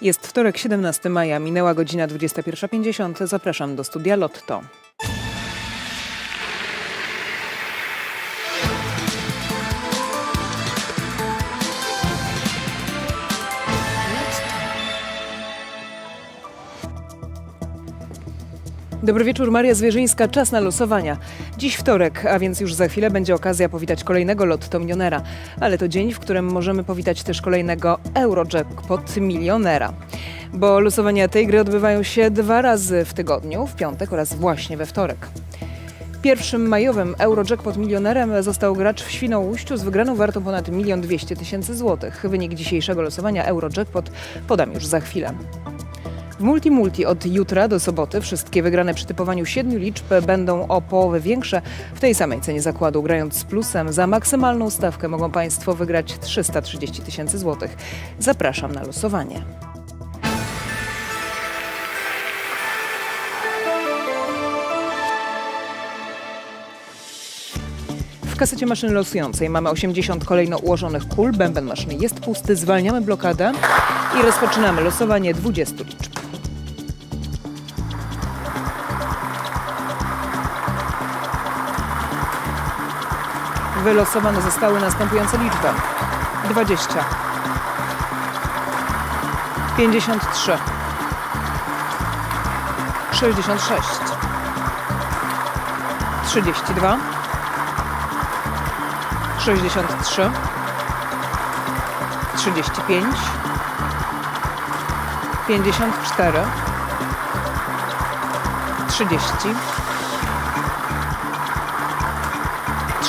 Jest wtorek, 17 maja, minęła godzina 21.50. Zapraszam do studia Lotto. Dobry wieczór, Maria Zwierzyńska. Czas na losowania. Dziś wtorek, a więc już za chwilę będzie okazja powitać kolejnego Lotto Milionera. Ale to dzień, w którym możemy powitać też kolejnego Eurojackpot Milionera. Bo losowania tej gry odbywają się dwa razy w tygodniu, w piątek oraz właśnie we wtorek. Pierwszym majowym Eurojackpot milionerem został gracz w Świnoujściu z wygraną wartą ponad 1 200 tysięcy złotych. Wynik dzisiejszego losowania Eurojackpot podam już za chwilę. W Multi Multi od jutra do soboty wszystkie wygrane przy typowaniu siedmiu liczb będą o połowę większe w tej samej cenie zakładu. Grając z plusem za maksymalną stawkę mogą Państwo wygrać 330 tysięcy złotych. Zapraszam na losowanie. W kasecie maszyny losującej mamy 80 kolejno ułożonych kul. Bęben maszyny jest pusty. Zwalniamy blokadę i rozpoczynamy losowanie 20 liczb. Wylosowane zostały następujące liczby. 20 53 66 32 63 35 54 30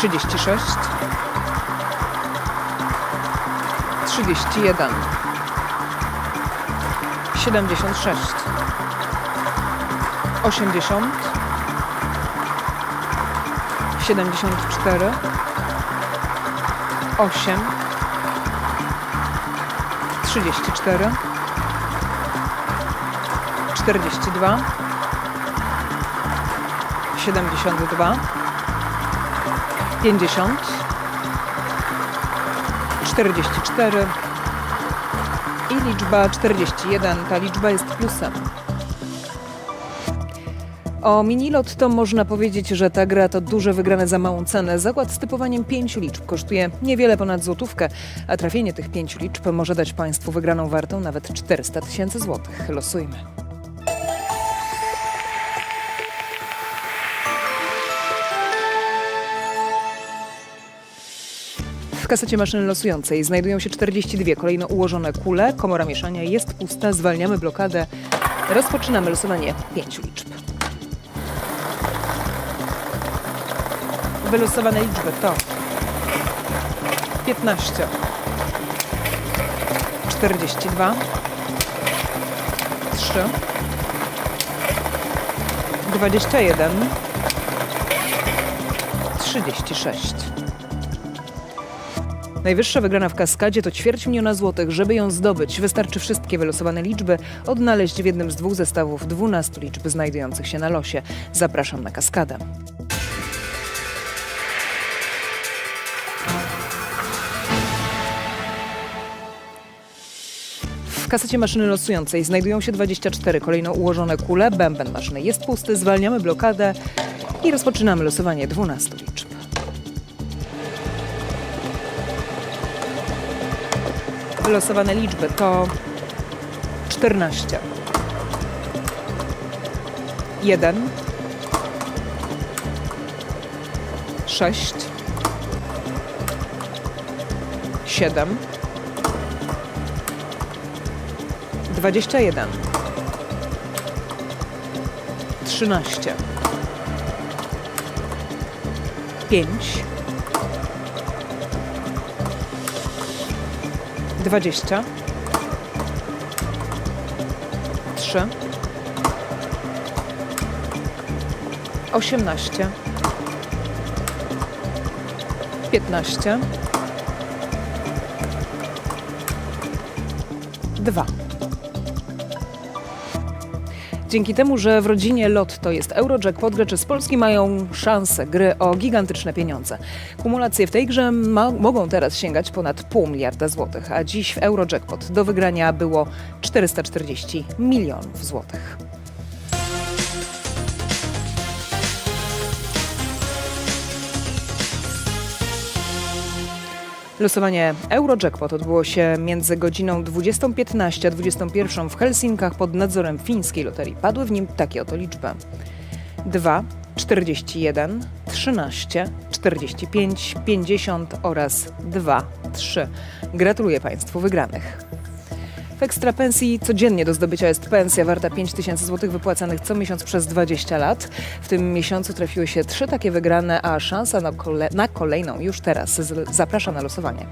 36 31 76 80 74 8 34 42 72 50 44 i liczba 41. Ta liczba jest plusem. O minilot to można powiedzieć, że ta gra to duże wygrane za małą cenę. Zakład z typowaniem pięciu liczb kosztuje niewiele ponad złotówkę, a trafienie tych pięciu liczb może dać Państwu wygraną wartą nawet 400 tysięcy złotych. Losujmy. W kasecie maszyny losującej znajdują się 42 kolejno ułożone kule. Komora mieszania jest pusta. Zwalniamy blokadę. Rozpoczynamy losowanie pięciu liczb. Wylosowane liczby to 15, 42, 3, 21, 36. Najwyższa wygrana w kaskadzie to ćwierć miliona złotych. Żeby ją zdobyć, wystarczy wszystkie wylosowane liczby odnaleźć w jednym z dwóch zestawów 12 liczb znajdujących się na losie. Zapraszam na kaskadę. W kasecie maszyny losującej znajdują się 24 kolejno ułożone kule. Bęben maszyny jest pusty. Zwalniamy blokadę i rozpoczynamy losowanie 12 liczb. Wylosowane liczby to 14, 1, 6, 7, 21, 13, 5, 20, 3, 18, 15, 2. Dzięki temu, że w rodzinie Lotto jest Eurojackpot, gracze z Polski mają szansę gry o gigantyczne pieniądze. Kumulacje w tej grze mogą teraz sięgać ponad pół miliarda złotych, a dziś w Eurojackpot do wygrania było 440 milionów złotych. Losowanie Eurojackpot odbyło się między godziną 20.15 a 21 w Helsinkach pod nadzorem fińskiej loterii. Padły w nim takie oto liczby. 2, 41, 13, 45, 50 oraz 2, 3. Gratuluję Państwu wygranych. W ekstra pensji codziennie do zdobycia jest pensja warta 5 tysięcy złotych wypłacanych co miesiąc przez 20 lat. W tym miesiącu trafiły się trzy takie wygrane, a szansa na, kole na kolejną już teraz. Zapraszam na losowanie.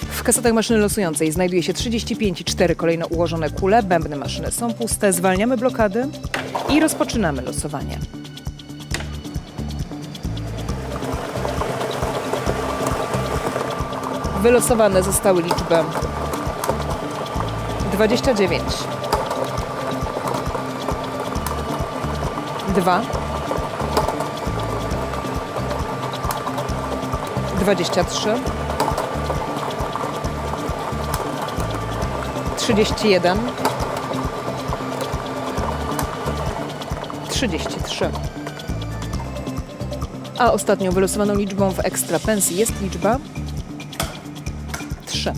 W kasetach maszyny losującej znajduje się 35 i 4 kolejno ułożone kule. Bębny maszyny są puste. Zwalniamy blokady i rozpoczynamy losowanie. Wylosowane zostały liczby. 29, 2, 23, 31, 33. A ostatnią wylosowaną liczbą w ekstra pensji jest liczba 3.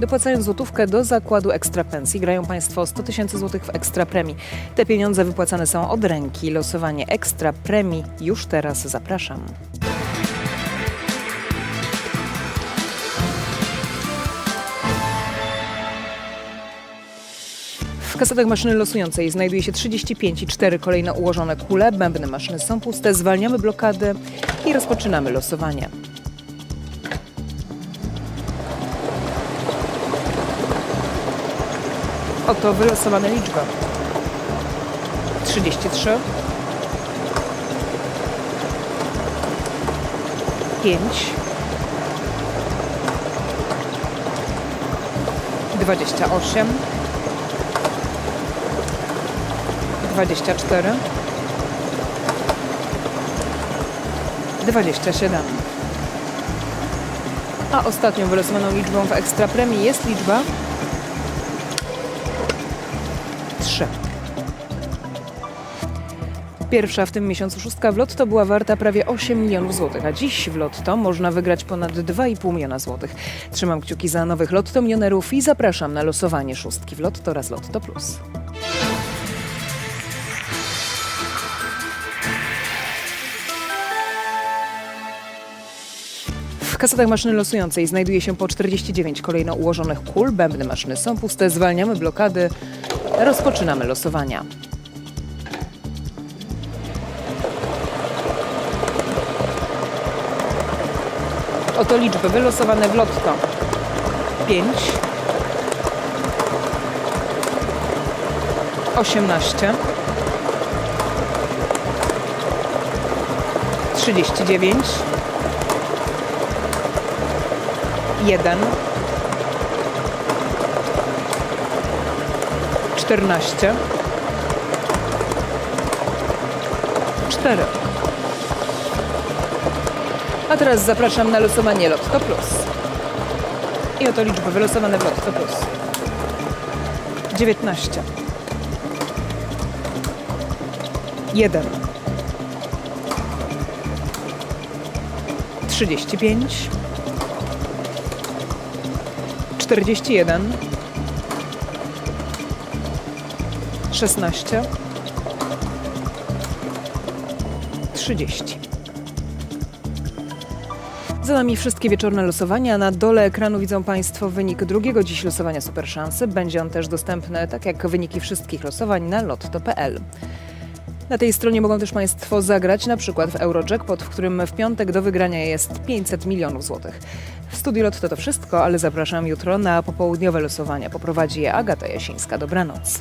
Dopłacając złotówkę do zakładu ekstra pensji, grają Państwo 100 tysięcy złotych w ekstra premii. Te pieniądze wypłacane są od ręki. Losowanie ekstra premii już teraz zapraszam. W kasetach maszyny losującej znajduje się 35 i 4 kolejno ułożone kule. Bębny maszyny są puste. Zwalniamy blokady i rozpoczynamy losowanie. Oto wylosowane liczby. 33 5 28 24 27 A ostatnią wylosowaną liczbą w ekstra premii jest liczba Pierwsza w tym miesiącu szóstka w Lotto była warta prawie 8 milionów złotych, a dziś w Lotto można wygrać ponad 2,5 miliona złotych. Trzymam kciuki za nowych Lotto milionerów i zapraszam na losowanie szóstki w Lotto oraz Lotto Plus. W kasetach maszyny losującej znajduje się po 49 kolejno ułożonych kul. Bębny maszyny są puste. Zwalniamy blokady. Rozpoczynamy losowania. Oto liczby wylosowane w lotto. 5 18 39 1 14 4 A teraz zapraszam na losowanie Lotto Plus. I oto liczby wylosowane w Lotto Plus. 19 1 35 41 16 30 Za nami wszystkie wieczorne losowania. Na dole ekranu widzą Państwo wynik drugiego dziś losowania Super Szansy. Będzie on też dostępny, tak jak wyniki wszystkich losowań, na lotto.pl. Na tej stronie mogą też Państwo zagrać na przykład w Eurojackpot, w którym w piątek do wygrania jest 500 milionów złotych. W studiu Lotto to wszystko, ale zapraszam jutro na popołudniowe losowania. Poprowadzi je Agata Jasińska. Dobranoc.